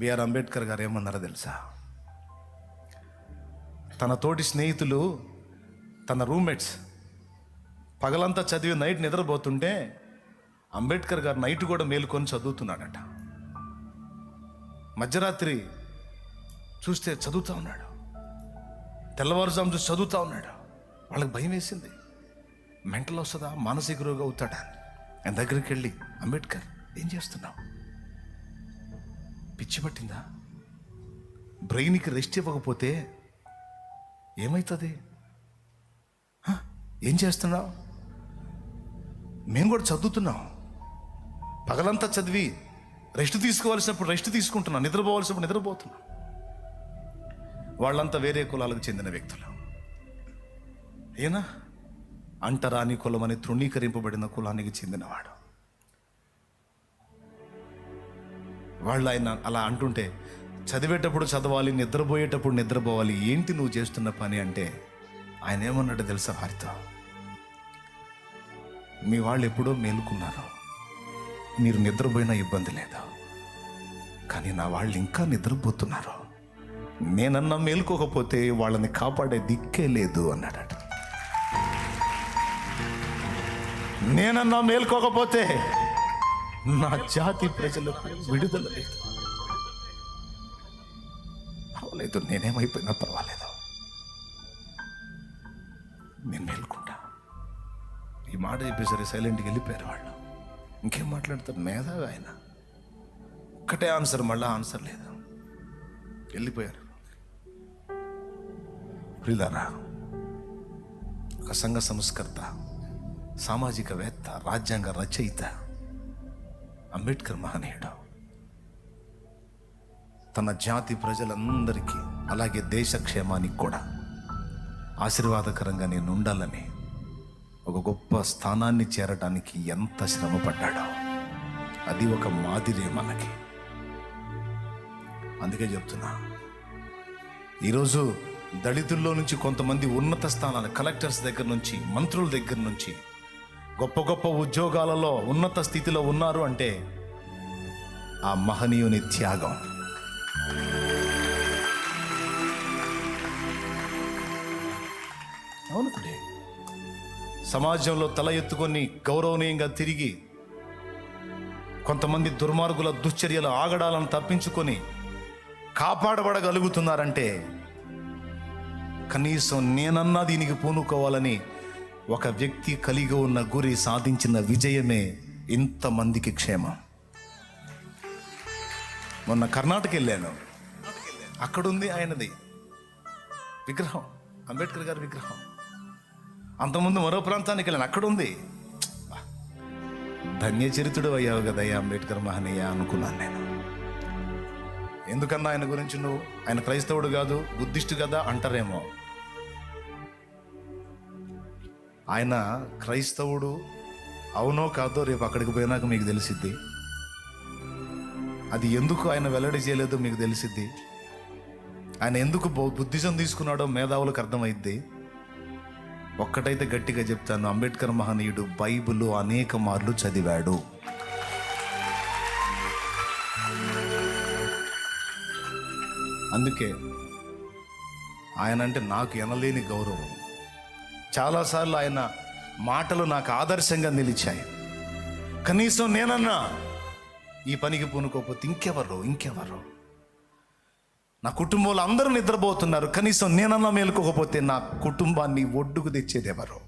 BR Ambedkar గారు ఏమన్నారో తెలుసా? తన తోటి స్నేహితులు తన రూమ్మేట్స్ పగలంతా చదివి నైట్ నిద్రపోతుంటే అంబేద్కర్ గారు నైట్ కూడా మేలుకొని చదువుతున్నాడట. మధ్యరాత్రి చూస్తే చదువుతూ ఉన్నాడు. తెల్లవారుజాము చూసి చదువుతూ ఉన్నాడు. వాళ్ళకి భయం వేసింది. మెంటల్ వస్తుందా మానసిక రోగం అవుతాడా ఆయన దగ్గరికి వెళ్ళి అంబేద్కర్ ఏం చేస్తున్నావు? పిచ్చి పట్టిందా? బ్రెయిన్కి రెస్ట్ ఇవ్వకపోతే ఏమవుతుంది హ? ఏం చేస్తున్నావు? మేము కూడా చదువుతున్నాం. పగలంతా చదివి రెస్ట్ తీసుకోవాల్సినప్పుడు రెస్ట్ తీసుకుంటున్నాం. నిద్రపోవాల్సినప్పుడు నిద్రపోతున్నాం. వాళ్ళంతా వేరే కులాలకు చెందిన వ్యక్తులు. ఏనా? అంటరాని కులం అని తృణీకరింపబడిన కులానికి చెందినవాడు. వాళ్ళు ఆయన అలా అంటుంటే చదివేటప్పుడు చదవాలి నిద్రపోయేటప్పుడు నిద్రపోవాలి ఏంటి నువ్వు చేస్తున్న పని? అంటే ఆయన ఏమన్నాడు తెలుసా వారితో మీ వాళ్ళు ఎప్పుడో మేలుకున్నారు. మీరు నిద్రపోయినా ఇబ్బంది లేదు? కానీ నా వాళ్ళు ఇంకా నిద్రపోతున్నారు. నేనన్నా మేలుకోకపోతే వాళ్ళని కాపాడే దిక్కే లేదు అన్నాడట. నేనన్నా మేల్కోకపోతే నా జాతి ప్రజలకు విడుదల లేదు. పర్వాలేదు నేనేమైపోయినా పర్వాలేదు. నేను మేల్కుంటా. ఈ మాట చెప్పేసరి సైలెంట్కి వెళ్ళిపోయారు వాళ్ళు. ఇంకేం మాట్లాడతారు? మేధావి ఆయన. ఒక్కటే ఆన్సర్ మళ్ళా ఆన్సర్ లేదు. వెళ్ళిపోయారు. ప్రిలారా ఒక సంఘ సంస్కర్త సామాజికవేత్త రాజ్యాంగ రచయిత అంబేద్కర్ మహనీయుడు. తన జాతి ప్రజలందరికీ అలాగే దేశ క్షేమానికి కూడా ఆశీర్వాదకరంగా నేను ఉండాలని ఒక గొప్ప స్థానాన్ని చేరడానికి ఎంత శ్రమ పడ్డాడో అది ఒక మాదిరే మనకి. అందుకే చెప్తున్నా ఈరోజు దళితుల్లో నుంచి కొంతమంది ఉన్నత స్థానాలు కలెక్టర్స్ దగ్గర నుంచి మంత్రుల దగ్గర నుంచి గొప్ప గొప్ప ఉద్యోగాలలో ఉన్నత స్థితిలో ఉన్నారు అంటే ఆ మహనీయుని త్యాగం. అవునండి సమాజంలో తల ఎత్తుకొని గౌరవనీయంగా తిరిగి కొంతమంది దుర్మార్గుల దుశ్చర్యల ఆగడాలను తప్పించుకొని కాపాడబడగలుగుతున్నారంటే కనీసం నేనన్నా దీనికి పూనుకోవాలని ఒక వ్యక్తి కలిగి ఉన్న గురి సాధించిన విజయమే ఇంతమందికి క్షేమం. మొన్న కర్ణాటక వెళ్ళాను. అక్కడుంది ఆయనది. విగ్రహం. అంబేద్కర్ గారి విగ్రహం. అంతకుముందు మరో ప్రాంతానికి వెళ్ళాను. అక్కడుంది. ధన్యచరితుడు అయ్యావు కదయ్యా అంబేద్కర్ మహనీయ అనుకున్నాను నేను. ఎందుకన్నా ఆయన గురించి నువ్వు? ఆయన క్రైస్తవుడు కాదు బుద్ధిస్టు కదా అంటారేమో. ఆయన క్రైస్తవుడు అవునో కాదో రేపు అక్కడికి పోయినాక మీకు తెలిసిద్ది. అది ఎందుకు ఆయన వెల్లడి చేయలేదో మీకు తెలిసిద్ది. ఆయన ఎందుకు బుద్ధిజం తీసుకున్నాడో మేధావులకు అర్థమైద్ది. ఒక్కటైతే గట్టిగా చెప్తాను అంబేద్కర్ మహనీయుడు బైబిల్ అనేక మార్లు చదివాడు. అందుకే ఆయన అంటే నాకు ఎనలేని గౌరవం. చాలాసార్లు ఆయన మాటలు నాకు ఆదర్శంగా నిలిచాయి. కనీసం నేనన్నా ఈ పనికి పూనుకోకపోతే ఇంకెవరు ఇంకెవరు నా కుటుంబంలో అందరూ నిద్రపోతున్నారు. కనీసం నేనన్నా మేలుకోకపోతే నా కుటుంబాన్ని ఒడ్డుకు తెచ్చేదెవరు?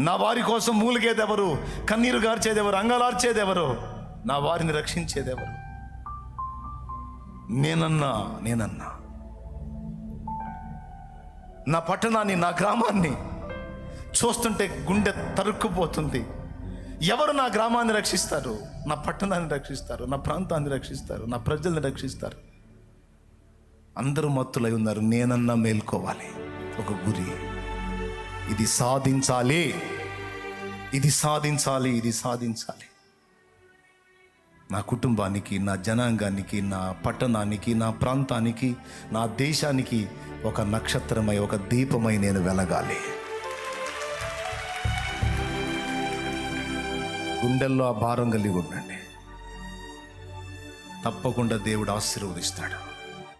నా వారి కోసం మూలిగేదెవరు? కన్నీరు గార్చేది ఎవరు నా వారిని రక్షించేదెవరు? నేనన్నా నేనన్నా. నా పట్టణాన్ని నా గ్రామాన్ని చూస్తుంటే గుండె తరుక్కుపోతుంది. ఎవరు నా గ్రామాన్ని రక్షిస్తారు? నా పట్టణాన్ని రక్షిస్తారు నా ప్రాంతాన్ని రక్షిస్తారు నా ప్రజల్ని రక్షిస్తారు. అందరూ మత్తులై ఉన్నారు. నేనన్నా మేల్కోవాలి. ఒక గురి. ఇది సాధించాలి. ఇది సాధించాలి. ఇది సాధించాలి. నా కుటుంబానికి నా జనాంగానికి నా పట్టణానికి నా ప్రాంతానికి నా దేశానికి ఒక నక్షత్రమై ఒక దీపమై నేను వెలగాలి. గుండెల్లో ఆ భారం కలిగి ఉండండి. తప్పకుండా దేవుడు ఆశీర్వదిస్తాడు.